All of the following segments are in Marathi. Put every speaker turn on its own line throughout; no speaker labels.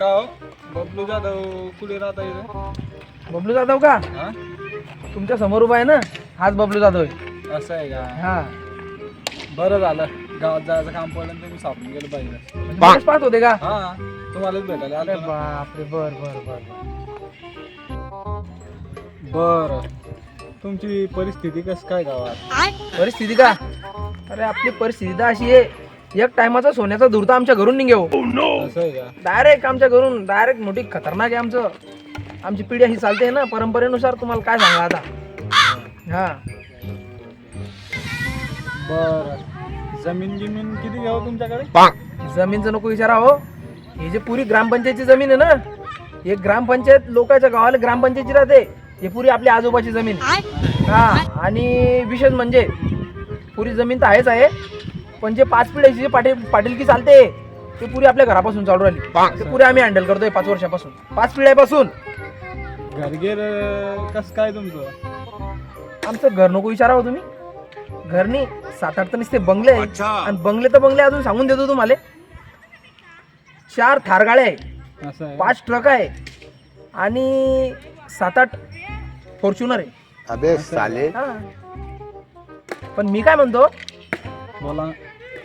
का हो? बबलू जाधव कुठे राहता इथे?
बबलू जाधव का?
हा?
तुमच्यासमोर उभा आहे ना? हाच बबलू जाधव आहे.
असं आहे का?
हा.
बरं झालं. गावात जायचं काम पडलं तर मी सापडून गेलो पाहिजे
म्हणजे पाहत होते का?
हा. तुम्हालाच भेटायला
अरे
आलो ना.
बापरे बर बर बर.
बरं. तुमची परिस्थिती कसं काय गावात?
परिस्थिती का? अरे आपली परिस्थिती तर अशी आहे. एक टायमाचा सोन्याचा धूर तर आमच्या घरून निघेव
असं आहे का?
डायरेक्ट आमच्या घरून डायरेक्ट मोठी खतरनाक आहे आमचं. आमची पिढी ही चालते ना परंपरेनुसार तुम्हाला काय सांगा आता? हा.
बरं. जमीन गिमीन किती घ्यावं तुमच्याकडे?
जमीनचं नको विचारा हो. हे जे पुरी ग्रामपंचायतची जमीन आहे ना हे ग्रामपंचायत लोकांच्या गावाला ग्रामपंचायतची राहते. हे पुरी आपल्या आजोबाची जमीन. हा. आणि विशेष म्हणजे पुरी जमीन तर आहेच आहे. पण जे पाच पिढ्याची जे पाटील पाटीलकी चालते ते पुरी आपल्या घरापासून चालू राहिली. ते पुरे आम्ही हँडल करतोय पाच वर्षापासून. पाच पिढ्यापासून.
घरगेर कसं काय तुमचं?
आमचं घर नको विचारा हो तुम्ही. घरनी सात आठ तर नुसते बंगले आहे आणि बंगले तर बंगले अजून सांगून देतो तुम्हाला. चार थार गाड्या आहे
असं आहे.
पाच ट्रक आहे. आणि सात आठ फॉर्च्युनर आहे
अबे साले.
हा. पण मी काय म्हणतो
बोला.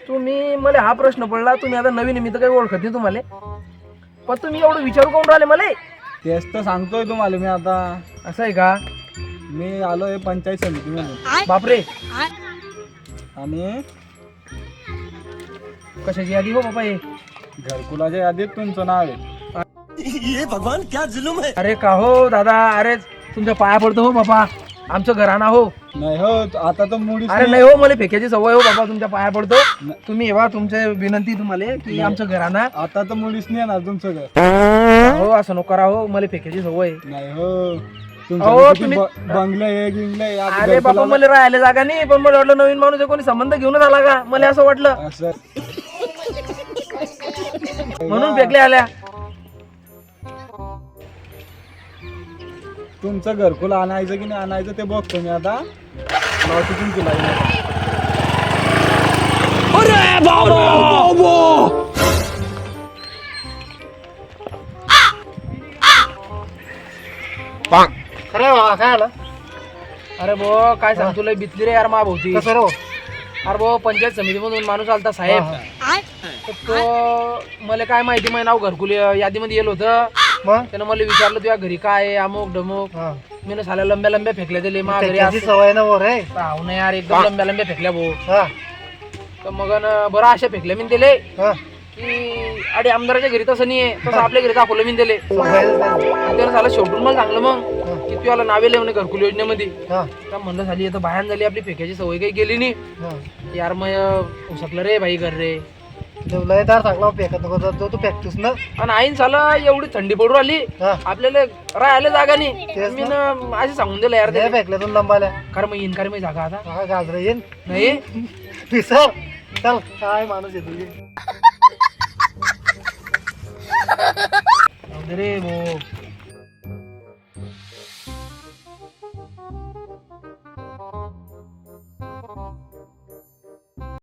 तुम्ही मला हा प्रश्न पडला तुम्ही आता नवीन आहे, मी तर काही ओळखत नाही तुम्हाला. पण तुम्ही एवढं विचारू कोण राहिले मला?
तेच तर सांगतोय तुम्हाला मी आता.
असं आहे का?
मी आलोय पंचायत समितीमध्ये
बापरे.
आणि
कशाची यादी हो बाबा हे?
घरकुलाच्या यादीत तुमचं नाव आहे.
अरे का हो दादा? अरे तुमच्या पाया पडतो हो बाबा आमचं घराणा हो.
नाही हो आता तर मुलीच
अरे
नाही.
हो मला फेक्याची सवय हो बाबा तुमच्या पाया पडतो. तुम्ही एव्हा तुमचे विनंती तुम्हाला की आमचं घराणा.
आता तर मुलीच नाही येणार तुमचं घर.
हो असं नको करा हो मला फेक्याची सवय आहे.
नाही हो.
अहो,
तुमचं किती
तुम्ही-
ब- बंगले आहे गिंगले आहे, आता
अरे बाबा मला राहायला जागा नाही पण मला वाटलं नवीन माणूस आहे, कोणी संबंध घेऊनच आला का? मला असं वाटलं.
असं.
म्हणून फेकले आल्या.
तुमचं घरकुल आणायचं की नाही आणायचं ते बघतो मी आता. लावतो तुमची लाईन.
खरं बाबा काय आलं अरे भो काय सांग तुला बितली रे यार मा भोवती
कसं रो
अरे भो पंचायत समितीमधून माणूस आलता साहेब. तर तो मला काय माहिती माहिती नाव घरकुल यादीमध्ये येलं होतं.
मग?
त्यानं मला विचारलं तुझ्या घरी काय आहे? अमुक डमुक.
हा.
मी ना साल्या लंब्या लंब्या फेकल्या दिले मा घरी
त्याची
असं-
सवय ना वर आहे.
राहू नये यार एकदम लंब्या लंब्या फेकल्या भाऊ.
हा.
तर मग न बरं अशा फेकल्या मी दिले.
हा.
की अरे आमदाराच्या घरी तसं नाही आहे तसं आपल्या घरी दाखवलं मी दिले.
सवयच नाही.
त्यानं झालं शेवटून मला सांगलं मग की तू याला नावे लिहून घरकुल योजनेमध्ये.
हा.
तर म्हणलं झाली आता बाहेर झाली आपली फेकायची सवय काही गेली नाही.
हा.
यार मग उसकलं रे बाई घर रे.
लयदार चांगला फेकत नको जो तू फेकतोस ना.
आणि आईन झालं एवढी थंडी पडू आली
हा.
आपल्याला राहायला जागा नाही.
तेच
मी ना असे सांगून दिलं यार
लय फेकल्या तू लंबाल्या
खरं मग येईन खरं मग जागा आता.
हा गाजर येईन.
नाही.
पिसर चल काय माणूस आहे तुझी?
जाऊ दे रे भो